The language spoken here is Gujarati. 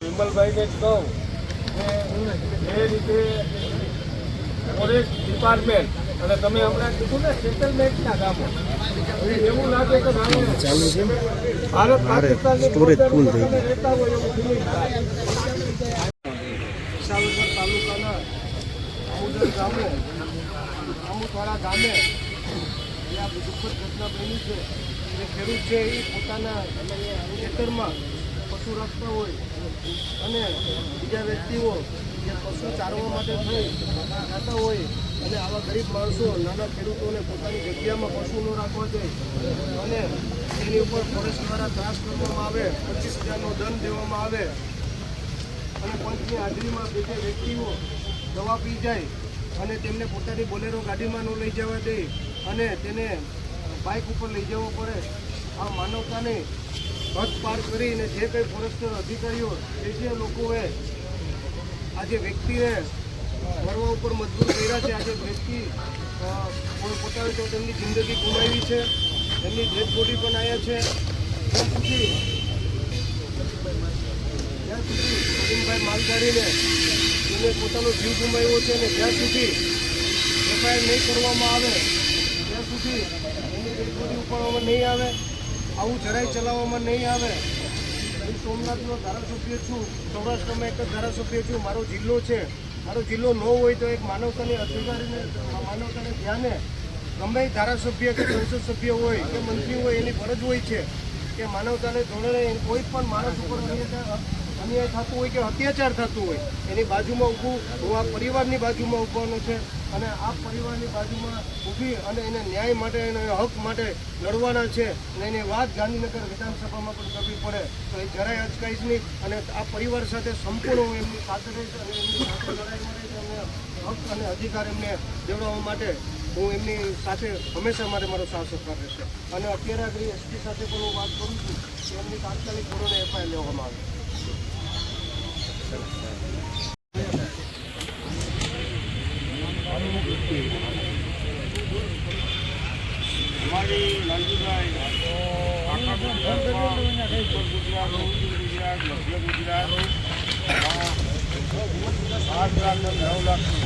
વિમલભાઈને જ કહું કે એ રીતે ફોરેસ્ટ ડિપાર્ટમેન્ટ અને તમે હમણાં કીધું ને સેટલમેન્ટના કામો એવું લાગે કે ભારત પાકિસ્તાનની થઈ તમે રહેતા હોય એવું થાય. વિસાવદર તાલુકાના અમુદર ગામે અમુકવાડા ગામે જે આ દુઃખદ ઘટના બની છે. એ ખેડૂત છે એ પોતાના ખેતરમાં પશુ રાખતા હોય અને બીજા વ્યક્તિઓ જે પશુ ચારવા માટે થઈ ખાતા હોય અને આવા ગરીબ માણસો, નાના ખેડૂતોને પોતાની જગ્યામાં પશુ ન રાખવા જોઈએ અને એની ઉપર ફોરેસ્ટ દ્વારા ત્રાસ કરવામાં આવે, પચીસ હજારનો દંડ દેવામાં આવે અને પંચની હાજરીમાં બે બે વ્યક્તિઓ દવા પી જાય અને તેમને પોતાની બોલેરો ગાડીમાં ન લઈ જવા દે અને તેને બાઇક ઉપર લઈ જવો પડે. આ માનવતાને હદ પાર કરીને જે કંઈ ફોરેસ્ટર અધિકારીઓ જે જે લોકોએ આજે વ્યક્તિને મરવા ઉપર મજબૂર કર્યા છે, આજે વ્યક્તિ પોતાને તો તેમની જિંદગી ગુમાવી છે એમની ડેડ બોડી પણ આવ્યા છે. ત્યાં સુધી જ્યાં સુધી ગોવિંદભાઈ માલધારીને એને પોતાનો જીવ ગુમાવ્યો છે અને જ્યાં સુધી એફઆઈઆર નહીં કરવામાં આવે, ત્યાં સુધી એની બોડી ઉપાડવામાં નહીં આવે. આવું જરાય ચલાવવામાં નહીં આવે. હું સોમનાથનો ધારાસભ્ય છું, સૌરાષ્ટ્રમાં એક જ ધારાસભ્ય છું. મારો જિલ્લો છે. મારો જિલ્લો ન હોય તો એક માનવતાની અધિકારીને માનવતાને ધ્યાને ગમે ધારાસભ્ય કે સંસદ સભ્ય હોય કે મંત્રી હોય, એની ફરજ હોય છે કે માનવતાને ધોરણે કોઈ પણ માણસ ઉપર અન્યાય થતું હોય કે અત્યાચાર થતું હોય, એની બાજુમાં ઊભું, હું આ પરિવારની બાજુમાં ઊભવાનો છે. અને આ પરિવારની બાજુમાં ઊભી અને એને ન્યાય માટે એને હક માટે લડવાના છે અને એની વાત ગાંધીનગર વિધાનસભામાં પણ કરવી પડે. તો એ જરાય અચકાઈશ નહીં અને આ પરિવાર સાથે સંપૂર્ણ હું એમની સાથે રહીશ અને એમની સાથે લડાઈ માટે એમને હક અને અધિકાર એમને દેવડાવવા માટે હું એમની સાથે હંમેશા માટે મારો સાથ સહકાર રહેશે. અને અત્યારે આગળ એસપી સાથે પણ હું વાત કરું છું કે એમની તાત્કાલિક ધોરણે એફઆઈઆર લેવામાં આવે. ગુજરાત મધ્ય ગુજરાત આઠ લાખ નવ લાખ